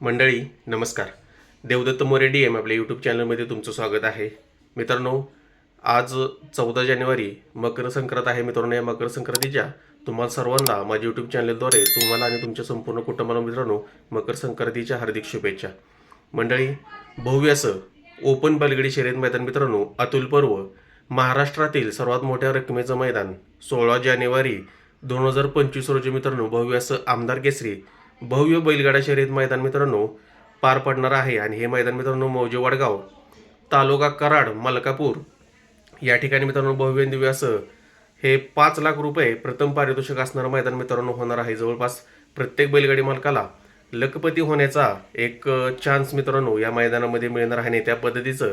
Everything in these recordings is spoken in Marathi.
मंडळी नमस्कार. देवदत्त मोरे डी एम आपल्या यूट्यूब चॅनलमध्ये तुमचं स्वागत आहे. मित्रांनो आज चौदा जानेवारी मकर संक्रांत आहे मित्रांनो. या मकर संक्रांतीच्या तुम्हाला सर्वांना माझ्या यूट्यूब चॅनलद्वारे तुम्हाला आणि तुमच्या संपूर्ण कुटुंबाला मित्रांनो मकर संक्रांतीच्या हार्दिक शुभेच्छा. मंडळी भव्य असं ओपन बलगडी शर्यत मैदान मित्रांनो अतुल पर्व महाराष्ट्रातील सर्वात मोठ्या रकमेचं मैदान सोळा जानेवारी दोन हजार पंचवीस रोजी मित्रांनो भव्य असं आमदार केसरी भव्य बैलगाडा शर्यत मैदान मित्रांनो पार पडणार आहे. आणि हे मैदान मित्रांनो मौजे वडगाव तालुका कराड मलकापूर. या ठिकाणी मित्रांनो भव्य दिव्य असं हे पाच लाख रुपये प्रथम पारितोषिक असणारं मैदान मित्रांनो होणार आहे. जवळपास प्रत्येक बैलगाडी मालकाला लखपती होण्याचा एक चान्स मित्रांनो या मैदानामध्ये मिळणार आहे. त्या पद्धतीचं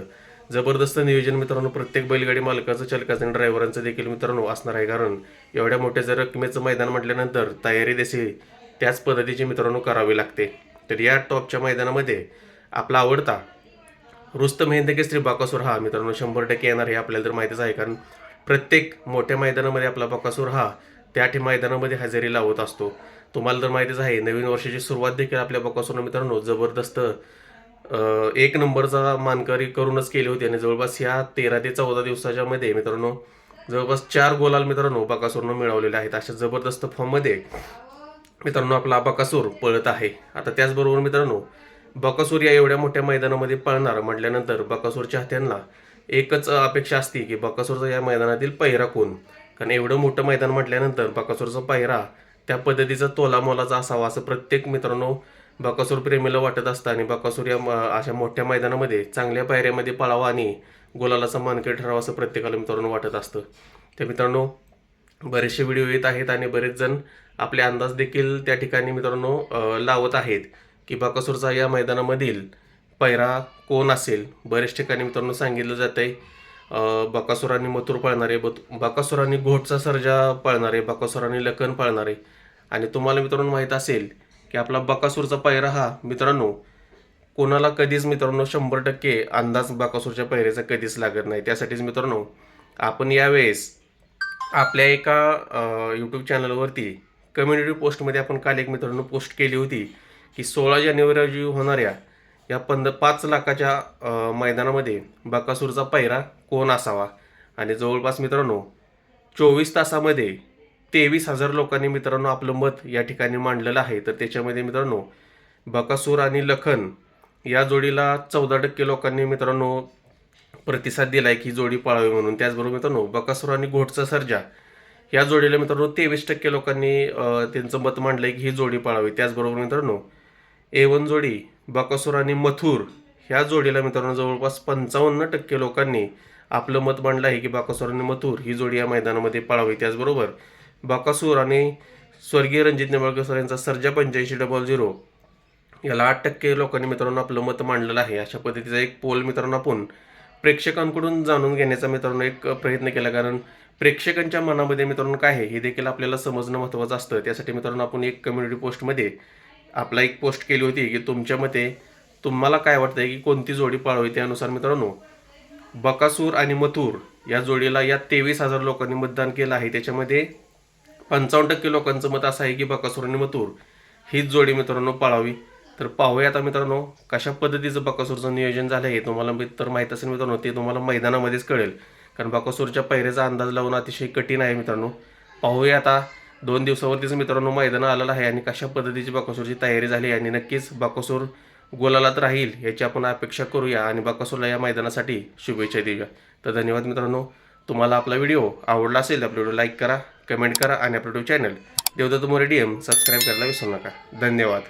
जबरदस्त नियोजन मित्रांनो प्रत्येक बैलगाडी मालकाचं चालकाचं आणि ड्रायव्हरांचं देखील मित्रांनो असणार आहे. कारण एवढ्या मोठ्या जर रकमेचं मैदान म्हटल्यानंतर तयारी देखील त्याच पद्धतीची मित्रांनो करावी लागते. तर या टॉपच्या मैदानामध्ये आपला आवडता रुस्तम हिंद श्री बाकासूर हा मित्रांनो शंभर टक्के येणार हे आपल्याला तर माहितीच आहे कारण प्रत्येक मोठ्या मैदानामध्ये आपला बाकासूर हा त्या ठि मैदानामध्ये हजेरी लावत असतो. तुम्हाला तर माहितीच आहे नवीन वर्षाची सुरुवात देखील आपल्या बाकासूरनं मित्रांनो जबरदस्त एक नंबरचा मानकरी करूनच केली होती आणि जवळपास ह्या तेरा ते चौदा दिवसाच्या मध्ये मित्रांनो जवळपास चार गोलाल मित्रांनो बाकासूरनं मिळवलेले आहेत. अशा जबरदस्त फॉर्ममध्ये मित्रांनो आपला बकासूर पळत आहे. आता त्याचबरोबर मित्रांनो बकासूर या एवढ्या मोठ्या मैदानामध्ये पळणार म्हटल्यानंतर बकासूरच्या हत्यांना एकच अपेक्षा असते की बकासूरचा या मैदानातील पहिरा कोण? कारण एवढं मोठं मैदान म्हटल्यानंतर बकासूरचा पहिरा त्या पद्धतीचा तोलामोलाचा असावा असं प्रत्येक मित्रांनो बकासूर प्रेमीला वाटत असतं आणि बकासूर या अशा मोठ्या मैदानामध्ये चांगल्या पायऱ्यामध्ये पळावा आणि गोलाला मानकरी ठरावा असं प्रत्येकाला मित्रांनो वाटत असतं. तर मित्रांनो बरेचसे व्हिडिओ येत आहेत आणि बरेच जण आपले अंदाज देखील त्या ठिकाणी मित्रांनो लावत आहेत की बकासूरचा या मैदानामधील पैरा कोण असेल? बरेच ठिकाणी मित्रांनो सांगितलं जात आहे बकासुरांनी मथुर पळणारे बत- बकासुरांनी घोटचा सर्जा पळणारे बकासुरांनी लखन पळणारे. आणि तुम्हाला मित्रांनो माहीत असेल की आपला बकासूरचा पैरा हा मित्रांनो कोणाला कधीच मित्रांनो शंभर टक्के अंदाज बकासूरच्या पैऱ्याचा कधीच लागत नाही. त्यासाठीच मित्रांनो आपण यावेळेस आपल्या एका यूट्यूब चॅनलवरती कम्युनिटी पोस्टमध्ये आपण काल एक मित्रांनो पोस्ट केली होती की सोळा जानेवारी रोजी होणाऱ्या या पंध पाच लाखाच्या मैदानामध्ये बकासूरचा पैरा कोण असावा? आणि जवळपास मित्रांनो चोवीस तासामध्ये तेवीस हजार लोकांनी मित्रांनो आपलं मत या ठिकाणी मांडलेलं आहे. तर त्याच्यामध्ये मित्रांनो बकासूर आणि लखन या जोडीला चौदा टक्के लोकांनी मित्रांनो प्रतिसाद दिलाय की जोडी पळावी म्हणून. त्याचबरोबर मित्रांनो बकासूर आणि घोटचा सर्जा. या जोडीला मित्रांनो तेवीस टक्के लोकांनी त्यांचं मत मांडलंय की ही जोडी पळावी. त्याचबरोबर मित्रांनो ए वन जोडी बकासूर आणि मथुर ह्या जोडीला मित्रांनो जवळपास पंचावन्न टक्के लोकांनी आपलं मत मांडलं आहे की बकासूर आणि मथुर ही जोडी या मैदानामध्ये पळावी. त्याचबरोबर बकासूर आणि स्वर्गीय रणजित निंबाळकर सर यांचा सर्जा पंच्याऐंशी डबल झिरो. याला आठ टक्के लोकांनी मित्रांनो आपलं मत मांडलेलं आहे. अशा पद्धतीचा एक पोल मित्रांनो आपण प्रेक्षकांकडून जाणून घेण्याचा मित्रांनो एक प्रयत्न केला कारण प्रेक्षकांच्या मनामध्ये मित्रांनो काय आहे हे देखील आपल्याला समजणं महत्त्वाचं असतं. त्यासाठी मित्रांनो आपण एक कम्युनिटी पोस्टमध्ये आपला एक पोस्ट केली होती की तुमच्या मते तुम्हाला काय वाटतंय की कोणती जोडी पाळावी त्यानुसार मित्रांनो? बकासूर आणि मथुर या जोडीला या तेवीस हजार लोकांनी मतदान केलं आहे. त्याच्यामध्ये पंचावन्न टक्के लोकांचं मत असं आहे की बकासूर आणि मथुर हीच जोडी मित्रांनो पाळावी. तर पाहूया आता मित्रांनो कशा पद्धतीचं बकासूरचं नियोजन झालं आहे तुम्हाला मी- तर माहीत असेल मित्रांनो ते तुम्हाला मैदानामध्येच कळेल. कारण बकासूरच्या पहिऱ्याचा अंदाज लावून अतिशय कठीण आहे मित्रांनो. पाहूया आता दोन दिवसावरतीच मित्रांनो मैदान आलेलं आहे आणि कशा पद्धतीची बकासूरची तयारी झाली आहे आणि नक्कीच बकासूर गोलालात राहील याची आपण अपेक्षा करूया आणि बकासूरला या मैदानासाठी शुभेच्छा देऊया. तर धन्यवाद मित्रांनो. तुम्हाला आपला व्हिडिओ आवडला असेल तर आपला व्हिडिओ लाईक करा कमेंट करा आणि आपलं YouTube channel Devdatta More D M subscribe करायला विसरू नका. धन्यवाद.